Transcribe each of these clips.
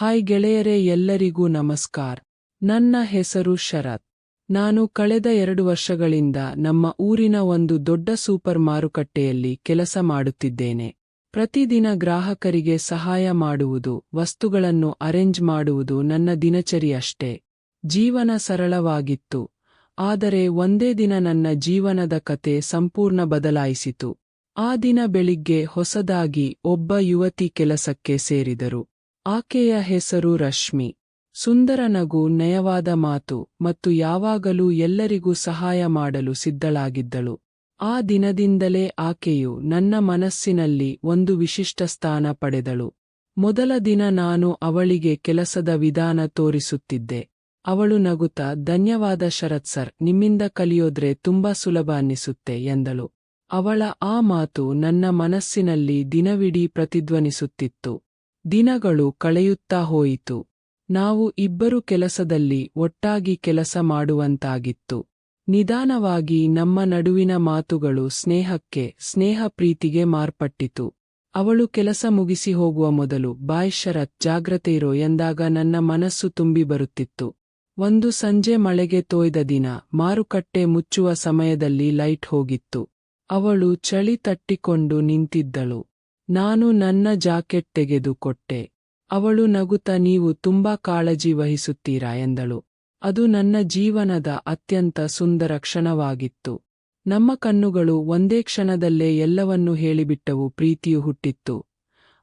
Hi ಗೆಳೆಯರೇ ಎಲ್ಲರಿಗೂ ನಮಸ್ಕಾರ್. ನನ್ನ ಹೆಸರು ಶರತ್. ನಾನು ಕಳೆದ ಎರಡು ವರ್ಷಗಳಿಂದ ನಮ್ಮ ಊರಿನ ಒಂದು ದೊಡ್ಡ ಸೂಪರ್ ಮಾರುಕಟ್ಟೆಯಲ್ಲಿ ಕೆಲಸ ಮಾಡುತ್ತಿದ್ದೇನೆ. ಪ್ರತಿದಿನ ಗ್ರಾಹಕರಿಗೆ ಸಹಾಯ ಮಾಡುವುದು, ವಸ್ತುಗಳನ್ನು ಅರೇಂಜ್ ಮಾಡುವುದು ನನ್ನ ದಿನಚರಿಯಷ್ಟೇ ಜೀವನ ಸರಳವಾಗಿತ್ತು. ಆದರೆ ಒಂದೇ ದಿನ ನನ್ನ ಜೀವನದ ಕತೆ ಸಂಪೂರ್ಣ ಬದಲಾಯಿಸಿತು. ಆ ದಿನ ಬೆಳಿಗ್ಗೆ ಹೊಸದಾಗಿ ಒಬ್ಬ ಯುವತಿ ಕೆಲಸಕ್ಕೆ ಸೇರಿದರು. ಆಕೆಯ ಹೆಸರು ರಶ್ಮಿ. ಸುಂದರ ನಗು ನಯವಾದ ಮಾತು ಮತ್ತು ಯಾವಾಗಲೂ ಎಲ್ಲರಿಗೂ ಸಹಾಯ ಮಾಡಲು ಸಿದ್ಧಳಾಗಿದ್ದಳು. ಆ ದಿನದಿಂದಲೇ ಆಕೆಯು ನನ್ನ ಮನಸ್ಸಿನಲ್ಲಿ ಒಂದು ವಿಶಿಷ್ಟ ಸ್ಥಾನ ಪಡೆದಳು. ಮೊದಲ ದಿನ ನಾನು ಅವಳಿಗೆ ಕೆಲಸದ ವಿಧಾನ ತೋರಿಸುತ್ತಿದ್ದೆ. ಅವಳು ನಗುತ್ತಾ, ಧನ್ಯವಾದ ಶರತ್ ಸರ್, ನಿಮ್ಮಿಂದ ಕಲಿಯೋದ್ರೆ ತುಂಬಾ ಸುಲಭ ಅನ್ನಿಸುತ್ತೆ ಎಂದಳು. ಅವಳ ಆ ಮಾತು ನನ್ನ ಮನಸ್ಸಿನಲ್ಲಿ ದಿನವಿಡೀ ಪ್ರತಿಧ್ವನಿಸುತ್ತಿತ್ತು. ದಿನಗಳು ಕಳೆಯುತ್ತಾ ಹೋಯಿತು. ನಾವು ಇಬ್ಬರು ಕೆಲಸದಲ್ಲಿ ಒಟ್ಟಾಗಿ ಕೆಲಸ ಮಾಡುವಂತಾಗಿತ್ತು. ನಿಧಾನವಾಗಿ ನಮ್ಮ ನಡುವಿನ ಮಾತುಗಳು ಸ್ನೇಹಕ್ಕೆ, ಸ್ನೇಹ ಪ್ರೀತಿಗೆ ಮಾರ್ಪಟ್ಟಿತು. ಅವಳು ಕೆಲಸ ಮುಗಿಸಿ ಹೋಗುವ ಮೊದಲು ಬಾಯ್ ಶರತ್ ಜಾಗ್ರತೆ ಇರೋ ಎಂದಾಗ ನನ್ನ ಮನಸ್ಸು ತುಂಬಿ ಬರುತ್ತಿತ್ತು. ಒಂದು ಸಂಜೆ ಮಳೆಗೆ ತೋಯ್ದ ದಿನ ಮಾರುಕಟ್ಟೆ ಮುಚ್ಚುವ ಸಮಯದಲ್ಲಿ ಲೈಟ್ ಹೋಗಿತ್ತು. ಅವಳು ಚಳಿ ತಟ್ಟಿಕೊಂಡು ನಿಂತಿದ್ದಳು. ನಾನು ನನ್ನ ಜಾಕೆಟ್ ತೆಗೆದುಕೊಟ್ಟೆ. ಅವಳು ನಗುತ್ತ, ನೀವು ತುಂಬಾ ಕಾಳಜಿ ವಹಿಸುತ್ತೀರಾ? ಎಂದಳು. ಅದು ನನ್ನ ಜೀವನದ ಅತ್ಯಂತ ಸುಂದರ ಕ್ಷಣವಾಗಿತ್ತು. ನಮ್ಮ ಕಣ್ಣುಗಳು ಒಂದೇ ಕ್ಷಣದಲ್ಲೇ ಎಲ್ಲವನ್ನೂ ಹೇಳಿಬಿಟ್ಟವು, ಪ್ರೀತಿಯು ಹುಟ್ಟಿತ್ತು.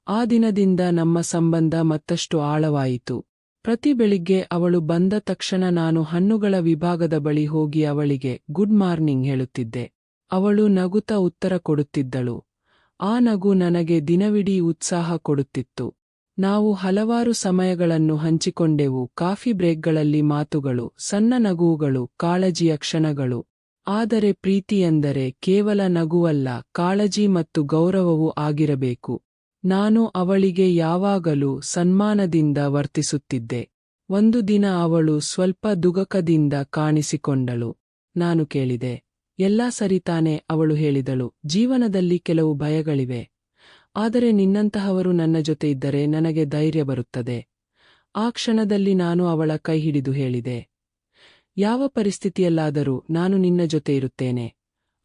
ಆ ದಿನದಿಂದ ನಮ್ಮ ಸಂಬಂಧ ಮತ್ತಷ್ಟು ಆಳವಾಯಿತು. ಪ್ರತಿ ಬೆಳಿಗ್ಗೆ ಅವಳು ಬಂದ ತಕ್ಷಣ ನಾನು ಹಣ್ಣುಗಳ ವಿಭಾಗದ ಬಳಿ ಹೋಗಿ ಅವಳಿಗೆ, ಗುಡ್ ಮಾರ್ನಿಂಗ್ ಹೇಳುತ್ತಿದ್ದೆ. ಅವಳು ನಗುತ್ತ ಉತ್ತರ ಕೊಡುತ್ತಿದ್ದಳು. ಆ ನಗು ನನಗೆ ದಿನವಿಡೀ ಉತ್ಸಾಹ ಕೊಡುತ್ತಿತ್ತು. ನಾವು ಹಲವಾರು ಸಮಯಗಳನ್ನು ಹಂಚಿಕೊಂಡೆವು, ಕಾಫಿ ಬ್ರೇಕ್ಗಳಲ್ಲಿ ಮಾತುಗಳು, ಸಣ್ಣ ನಗುವುಗಳು ಕಾಳಜಿಯ ಕ್ಷಣಗಳು. ಆದರೆ ಪ್ರೀತಿಯೆಂದರೆ ಕೇವಲ ನಗುವಲ್ಲ, ಕಾಳಜಿ ಮತ್ತು ಗೌರವವೂ ಆಗಿರಬೇಕು. ನಾನು ಅವಳಿಗೆ ಯಾವಾಗಲೂ ಸನ್ಮಾನದಿಂದ ವರ್ತಿಸುತ್ತಿದ್ದೆ. ಒಂದು ದಿನ ಅವಳು ಸ್ವಲ್ಪ ದುಗಕದಿಂದ ಕಾಣಿಸಿಕೊಂಡಳು. ನಾನು ಕೇಳಿದೆ ಎಲ್ಲಾ ಸರಿತಾನೆ ಅವಳು ಹೇಳಿದಳು. ಜೀವನದಲ್ಲಿ ಕೆಲವು ಭಯಗಳಿವೆ. ಆದರೆ ನಿನ್ನಂತಹವರು ನನ್ನ ಜೊತೆ ಇದ್ದರೆ ನನಗೆ ಧೈರ್ಯ ಬರುತ್ತದೆ. ಆ ಕ್ಷಣದಲ್ಲಿ ನಾನು ಅವಳ ಕೈ ಹಿಡಿದು ಹೇಳಿದೆ. ಯಾವ ಪರಿಸ್ಥಿತಿಯಲ್ಲಾದರೂ ನಾನು ನಿನ್ನ ಜೊತೆ ಇರುತ್ತೇನೆ.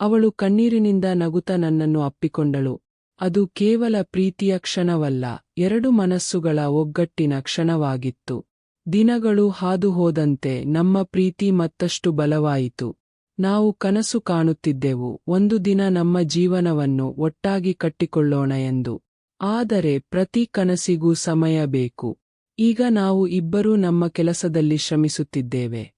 ಅವಳು ಕಣ್ಣೀರಿನಿಂದ ನಗುತ ನನ್ನನ್ನು ಅಪ್ಪಿಕೊಂಡಳು. ಅದು ಕೇವಲ ಪ್ರೀತಿಯ ಕ್ಷಣವಲ್ಲ, ಎರಡು ಮನಸ್ಸುಗಳ ಒಗ್ಗಟ್ಟಿನ ಕ್ಷಣವಾಗಿತ್ತು. ದಿನಗಳು ಹಾದು ಹೋದಂತೆ ನಮ್ಮ ಪ್ರೀತಿ ಮತ್ತಷ್ಟು ಬಲವಾಯಿತು. ನಾವು ಕನಸು ಕಾಣುತ್ತಿದ್ದೆವು. ಒಂದು ದಿನ ನಮ್ಮ ಜೀವನವನ್ನು ಒಟ್ಟಾಗಿ ಕಟ್ಟಿಕೊಳ್ಳೋಣ ಎಂದು. ಆದರೆ ಪ್ರತಿ ಕನಸಿಗೂ ಸಮಯ ಬೇಕು. ಈಗ ನಾವು ಇಬ್ಬರೂ ನಮ್ಮ ಕೆಲಸದಲ್ಲಿ ಶ್ರಮಿಸುತ್ತಿದ್ದೇವೆ.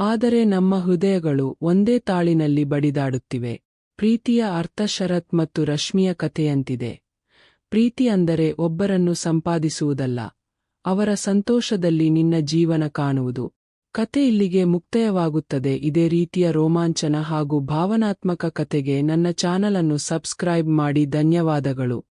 ಆದರೆ ನಮ್ಮ ಹೃದಯಗಳು ಒಂದೇ ತಾಳಿನಲ್ಲಿ ಬಡಿದಾಡುತ್ತಿವೆ. ಪ್ರೀತಿಯ ಅರ್ಥ ಶರತ್ ಮತ್ತು ರಶ್ಮಿಯ ಕಥೆಯಂತಿದೆ. ಪ್ರೀತಿ ಅಂದರೆ ಒಬ್ಬರನ್ನು ಸಂಪಾದಿಸುವುದಲ್ಲ. ಅವರ ಸಂತೋಷದಲ್ಲಿ ನಿನ್ನ ಜೀವನ ಕಾಣುವುದು. ಕತೆ ಇಲ್ಲಿಗೆ ಮುಕ್ತಾಯವಾಗುತ್ತದೆ. ಇದೇ ರೀತಿಯ ರೋಮಾಂಚನ ಹಾಗೂ ಭಾವನಾತ್ಮಕ ಕತೆಗೆ ನನ್ನ ಚಾನಲನ್ನು ಸಬ್ಸ್ಕ್ರೈಬ್ ಮಾಡಿ. ಧನ್ಯವಾದಗಳು.